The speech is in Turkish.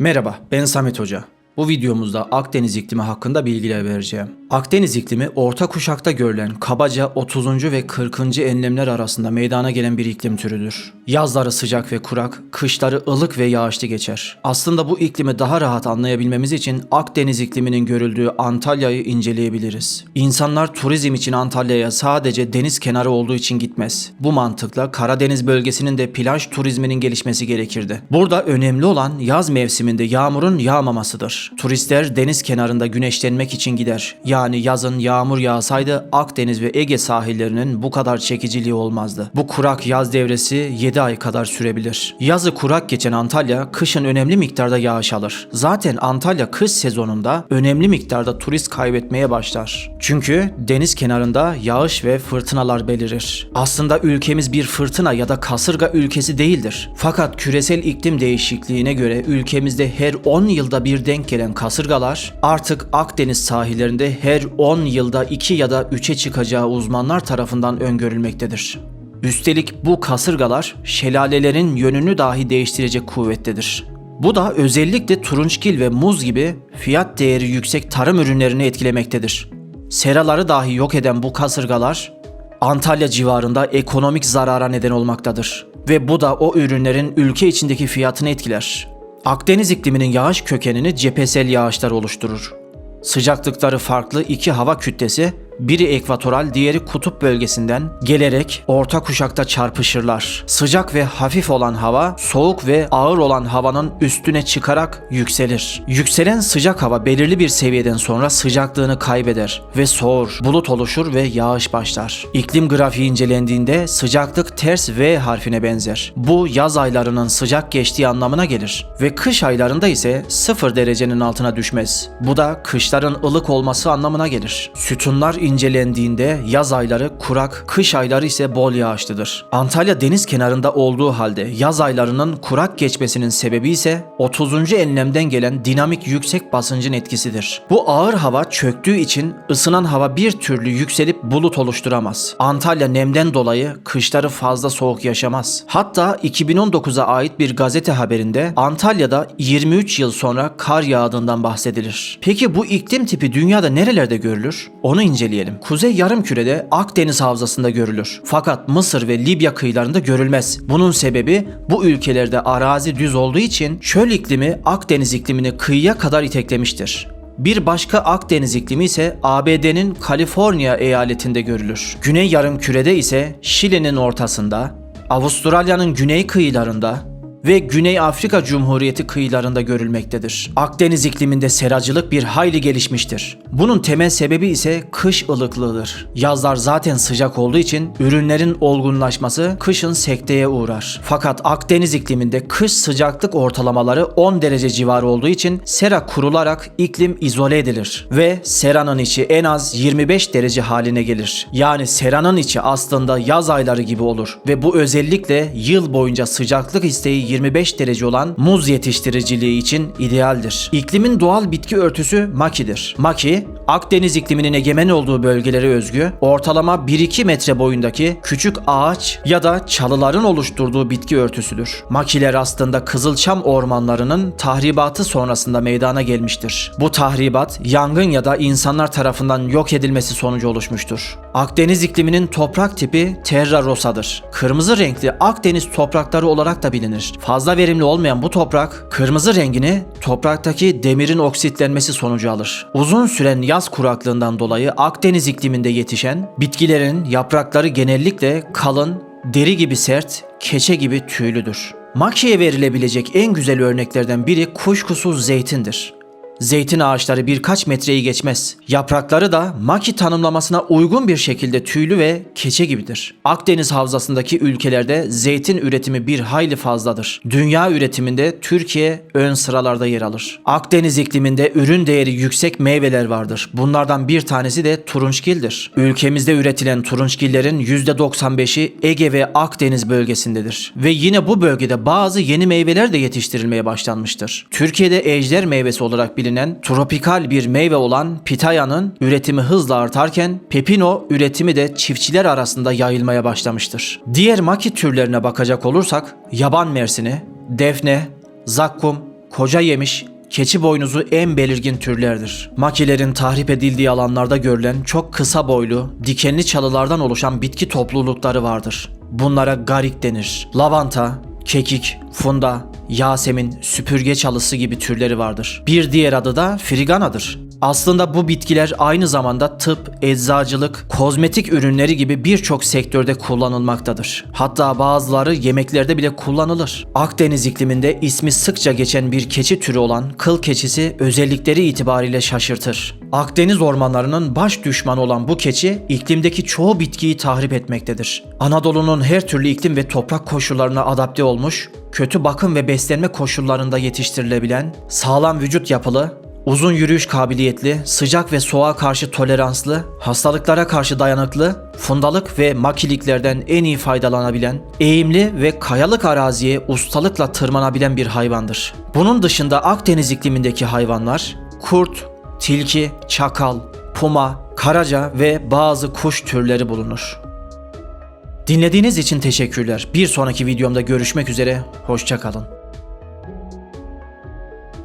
Merhaba, ben Samet Hoca. Bu videomuzda Akdeniz iklimi hakkında bilgiler vereceğim. Akdeniz iklimi orta kuşakta görülen kabaca 30. ve 40. enlemler arasında meydana gelen bir iklim türüdür. Yazları sıcak ve kurak, kışları ılık ve yağışlı geçer. Aslında bu iklimi daha rahat anlayabilmemiz için Akdeniz ikliminin görüldüğü Antalya'yı inceleyebiliriz. İnsanlar turizm için Antalya'ya sadece deniz kenarı olduğu için gitmez. Bu mantıkla Karadeniz bölgesinin de plaj turizminin gelişmesi gerekirdi. Burada önemli olan yaz mevsiminde yağmurun yağmamasıdır. Turistler deniz kenarında güneşlenmek için gider. Yani yazın yağmur yağsaydı Akdeniz ve Ege sahillerinin bu kadar çekiciliği olmazdı. Bu kurak yaz devresi 7 ay kadar sürebilir. Yazı kurak geçen Antalya kışın önemli miktarda yağış alır. Zaten Antalya kış sezonunda önemli miktarda turist kaybetmeye başlar. Çünkü deniz kenarında yağış ve fırtınalar belirir. Aslında ülkemiz bir fırtına ya da kasırga ülkesi değildir. Fakat küresel iklim değişikliğine göre ülkemizde her 10 yılda bir denk gelen kasırgalar artık Akdeniz sahillerinde her 10 yılda 2 ya da 3'e çıkacağı uzmanlar tarafından öngörülmektedir. Üstelik bu kasırgalar şelalelerin yönünü dahi değiştirecek kuvvettedir. Bu da özellikle turunçgil ve muz gibi fiyat değeri yüksek tarım ürünlerini etkilemektedir. Seraları dahi yok eden bu kasırgalar Antalya civarında ekonomik zarara neden olmaktadır ve bu da o ürünlerin ülke içindeki fiyatını etkiler. Akdeniz ikliminin yağış kökenini cephesel yağışlar oluşturur. Sıcaklıkları farklı iki hava kütlesi biri ekvatoral, diğeri kutup bölgesinden gelerek orta kuşakta çarpışırlar. Sıcak ve hafif olan hava, soğuk ve ağır olan havanın üstüne çıkarak yükselir. Yükselen sıcak hava belirli bir seviyeden sonra sıcaklığını kaybeder ve soğur, bulut oluşur ve yağış başlar. İklim grafiği incelendiğinde sıcaklık ters V harfine benzer. Bu yaz aylarının sıcak geçtiği anlamına gelir ve kış aylarında ise 0 derecenin altına düşmez. Bu da kışların ılık olması anlamına gelir. Sütunlar incelendiğinde yaz ayları kurak, kış ayları ise bol yağışlıdır. Antalya deniz kenarında olduğu halde yaz aylarının kurak geçmesinin sebebi ise 30. enlemden gelen dinamik yüksek basıncın etkisidir. Bu ağır hava çöktüğü için ısınan hava bir türlü yükselip bulut oluşturamaz. Antalya nemden dolayı kışları fazla soğuk yaşamaz. Hatta 2019'a ait bir gazete haberinde Antalya'da 23 yıl sonra kar yağdığından bahsedilir. Peki bu iklim tipi dünyada nerelerde görülür? Onu inceleyelim. Kuzey Yarımküre'de Akdeniz Havzası'nda görülür. Fakat Mısır ve Libya kıyılarında görülmez. Bunun sebebi bu ülkelerde arazi düz olduğu için çöl iklimi Akdeniz iklimini kıyıya kadar iteklemiştir. Bir başka Akdeniz iklimi ise ABD'nin Kaliforniya eyaletinde görülür. Güney Yarımküre'de ise Şili'nin ortasında, Avustralya'nın güney kıyılarında, ve Güney Afrika Cumhuriyeti kıyılarında görülmektedir. Akdeniz ikliminde seracılık bir hayli gelişmiştir. Bunun temel sebebi ise kış ılıklığıdır. Yazlar zaten sıcak olduğu için ürünlerin olgunlaşması kışın sekteye uğrar. Fakat Akdeniz ikliminde kış sıcaklık ortalamaları 10 derece civarı olduğu için sera kurularak iklim izole edilir ve seranın içi en az 25 derece haline gelir. Yani seranın içi aslında yaz ayları gibi olur ve bu özellikle yıl boyunca sıcaklık isteği 25 derece olan muz yetiştiriciliği için idealdir. İklimin doğal bitki örtüsü makidir. Maki, Akdeniz ikliminin egemen olduğu bölgelere özgü, ortalama 1-2 metre boyundaki küçük ağaç ya da çalıların oluşturduğu bitki örtüsüdür. Makiler aslında Kızılçam ormanlarının tahribatı sonrasında meydana gelmiştir. Bu tahribat yangın ya da insanlar tarafından yok edilmesi sonucu oluşmuştur. Akdeniz ikliminin toprak tipi Terra Rosa'dır. Kırmızı renkli Akdeniz toprakları olarak da bilinir. Fazla verimli olmayan bu toprak kırmızı rengini topraktaki demirin oksitlenmesi sonucu alır. Uzun süren yaz kuraklığından dolayı Akdeniz ikliminde yetişen bitkilerin yaprakları genellikle kalın, deri gibi sert, keçe gibi tüylüdür. Makiye verilebilecek en güzel örneklerden biri kuşkusuz zeytindir. Zeytin ağaçları birkaç metreyi geçmez. Yaprakları da maki tanımlamasına uygun bir şekilde tüylü ve keçe gibidir. Akdeniz havzasındaki ülkelerde zeytin üretimi bir hayli fazladır. Dünya üretiminde Türkiye ön sıralarda yer alır. Akdeniz ikliminde ürün değeri yüksek meyveler vardır. Bunlardan bir tanesi de turunçgildir. Ülkemizde üretilen turunçgillerin %95'i Ege ve Akdeniz bölgesindedir. Ve yine bu bölgede bazı yeni meyveler de yetiştirilmeye başlanmıştır. Türkiye'de ejder meyvesi olarak bilinen tropikal bir meyve olan pitaya'nın üretimi hızla artarken pepino üretimi de çiftçiler arasında yayılmaya başlamıştır. Diğer maki türlerine bakacak olursak yaban mersini, defne, zakkum, koca yemiş, keçi boynuzu en belirgin türlerdir. Makilerin tahrip edildiği alanlarda görülen çok kısa boylu, dikenli çalılardan oluşan bitki toplulukları vardır. Bunlara garik denir. Lavanta, kekik, funda, yasemin, süpürge çalısı gibi türleri vardır. Bir diğer adı da friganadır. Aslında bu bitkiler aynı zamanda tıp, eczacılık, kozmetik ürünleri gibi birçok sektörde kullanılmaktadır. Hatta bazıları yemeklerde bile kullanılır. Akdeniz ikliminde ismi sıkça geçen bir keçi türü olan kıl keçisi özellikleri itibariyle şaşırtır. Akdeniz ormanlarının baş düşmanı olan bu keçi iklimdeki çoğu bitkiyi tahrip etmektedir. Anadolu'nun her türlü iklim ve toprak koşullarına adapte olmuş, kötü bakım ve beslenme koşullarında yetiştirilebilen, sağlam vücut yapılı, Uzun yürüyüş kabiliyetli, sıcak ve soğuğa karşı toleranslı, hastalıklara karşı dayanıklı, fundalık ve makiliklerden en iyi faydalanabilen, eğimli ve kayalık araziye ustalıkla tırmanabilen bir hayvandır. Bunun dışında Akdeniz iklimindeki hayvanlar, kurt, tilki, çakal, puma, karaca ve bazı kuş türleri bulunur. Dinlediğiniz için teşekkürler. Bir sonraki videomda görüşmek üzere, hoşçakalın.